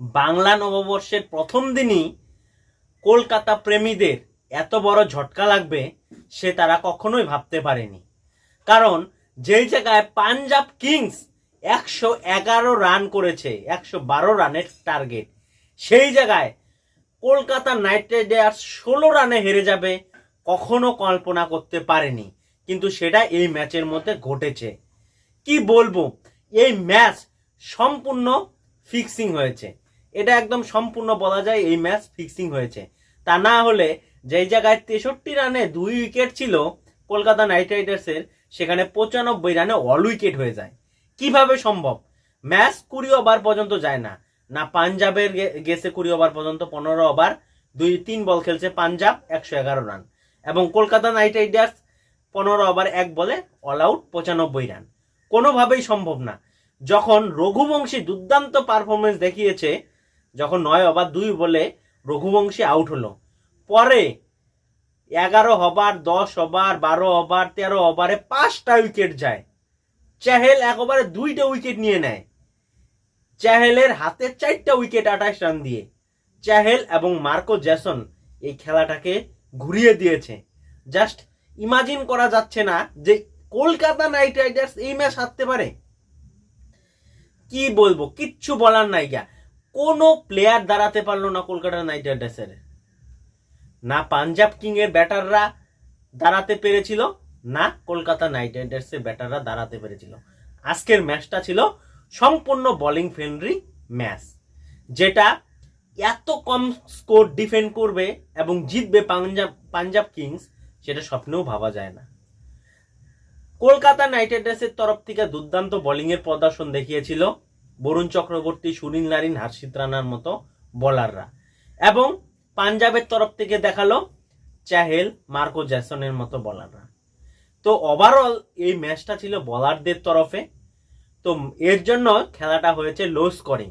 বাংলা নববর্ষের প্রথম দিনই কলকাতা প্রেমীদের এত বড় ঝটকা লাগবে সে তারা কখনোই ভাবতে পারেনি। কারণ যেই জায়গায় পাঞ্জাব কিংস একশো এগারো রান করেছে, একশো বারো রানের টার্গেট, সেই জায়গায় কলকাতা নাইট রাইডার্স ষোলো রানে হেরে যাবে কখনো কল্পনা করতে পারেনি। কিন্তু সেটা এই ম্যাচের মধ্যে ঘটেছে। কি বলব? এই ম্যাচ সম্পূর্ণ ফিক্সিং হয়েছে। এটা একদম সম্পূর্ণ বলা যায় এই ম্যাচ ফিক্সিং হয়েছে। তা না হলে যেই জায়গায় তেষট্টি রানে দুই উইকেট ছিল কলকাতা নাইট রাইডার্সের, সেখানে পঁচানব্বই রানে অল উইকেট হয়ে যায়। কীভাবে সম্ভব? ম্যাচ কুড়ি ওভার পর্যন্ত যায় না। না পাঞ্জাবের গেছে কুড়ি ওভার পর্যন্ত পনেরো ওভার, দুই তিন বল খেলছে পাঞ্জাব, একশো এগারো রান। এবং কলকাতা নাইট রাইডার্স পনেরো ওভার এক বলে অল আউট পঁচানব্বই রান। কোনোভাবেই সম্ভব না। যখন রঘুবংশী দুর্দান্ত পারফরমেন্স দেখিয়েছে যখন নয় ওভার দুই বলে রঘুবংশী আউট হলো। পরে এগারো ওভার দশ ওভার বারো ওভার তেরো ওভারে পাঁচটা উইকেট যায়। চাহেল এক ওভারে দুইটা উইকেট নিয়ে নেয়। চাহেলের হাতে চারটা উইকেট আঠাশ রান দিয়ে। চাহেল এবং মার্কো জ্যাসন এই খেলাটাকে ঘুরিয়ে দিয়েছে। জাস্ট ইমাজিন করা যাচ্ছে না যে কলকাতা নাইট রাইডার্স এই ম্যাচ হারতে পারে। কি বলব? কিচ্ছু বলার নাই গা। কোনো প্লেয়ার দাঁড়াতে পারল না কলকাতা নাইট রাইডার্সের না পাঞ্জাব কিং এর ব্যাটাররা দাঁড়াতে পেরেছিল, না কলকাতা নাইট রাইডার্সের ব্যাটাররা দাঁড়াতে পেরেছিল। আজকের ম্যাচটা ছিল সম্পূর্ণ বোলিং ফ্রেন্ডলি ম্যাচ যেটা এত কম স্কোর ডিফেন্ড করবে এবং জিতবে পাঞ্জাব পাঞ্জাব কিংস সেটা স্বপ্নেও ভাবা যায় না। কলকাতা নাইট রাইডার্সের তরফ থেকে দুর্দান্ত বোলিং এর প্রদর্শন দেখিয়েছিল। বরুণ চক্রবর্তী, সুনীল নারিন, হার্ষিত রানার মতো বোলাররা এবং পাঞ্জাবের তরফ থেকে দেখাল চাহেল মার্কো জ্যাসনের মতো বোলাররা তো ওভারঅল এই ম্যাচটা ছিল বোলারদের তরফে। তো এর জন্য খেলাটা হয়েছে লো স্কোরিং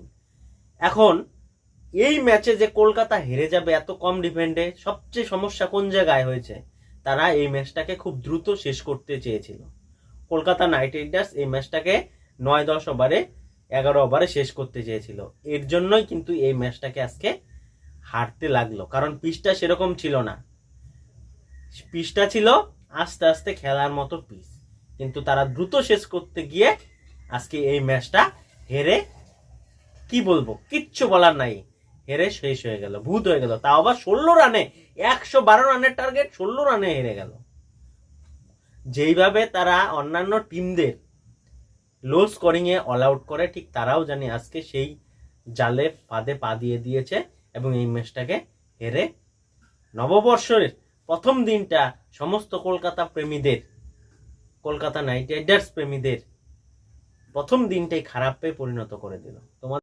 এখন এই ম্যাচে যে কলকাতা হেরে যাবে এত কম ডিফেন্ডে সবচেয়ে সমস্যা কোন জায়গায় হয়েছে, তারা এই ম্যাচটাকে খুব দ্রুত শেষ করতে চেয়েছিল। কলকাতা নাইট রাইডার্স এই ম্যাচটাকে নয় দশ ওভারে এগারো ওভারে শেষ করতে চেয়েছিল। এর জন্যই কিন্তু এই ম্যাচটাকে আজকে হারতে লাগল। কারণ পিচটা সেরকম ছিল না। পিচটা ছিল আস্তে আস্তে খেলার মতো পিচ। কিন্তু তারা দ্রুত শেষ করতে গিয়ে আজকে এই ম্যাচটা হেরে কি বলব? কিচ্ছু বলার নাই। হেরে শেষ হয়ে গেল, ভূত হয়ে গেল। তাও আবার ষোলো রানে, একশো বারো রানের টার্গেট ষোলো রানে হেরে গেল। যেইভাবে তারা অন্যান্য টিমদের লো স্কোরিংয়ে অল আউট করে, ঠিক তারাও জানে আজকে সেই জালে ফাঁদে পা দিয়ে দিয়েছে এবং এই ম্যাচটাকে হেরে নববর্ষের প্রথম দিনটা সমস্ত কলকাতা প্রেমীদের, কলকাতা নাইট রাইডার্স প্রেমীদের প্রথম দিনটাই খারাপে পরিণত করে দিল। তোমার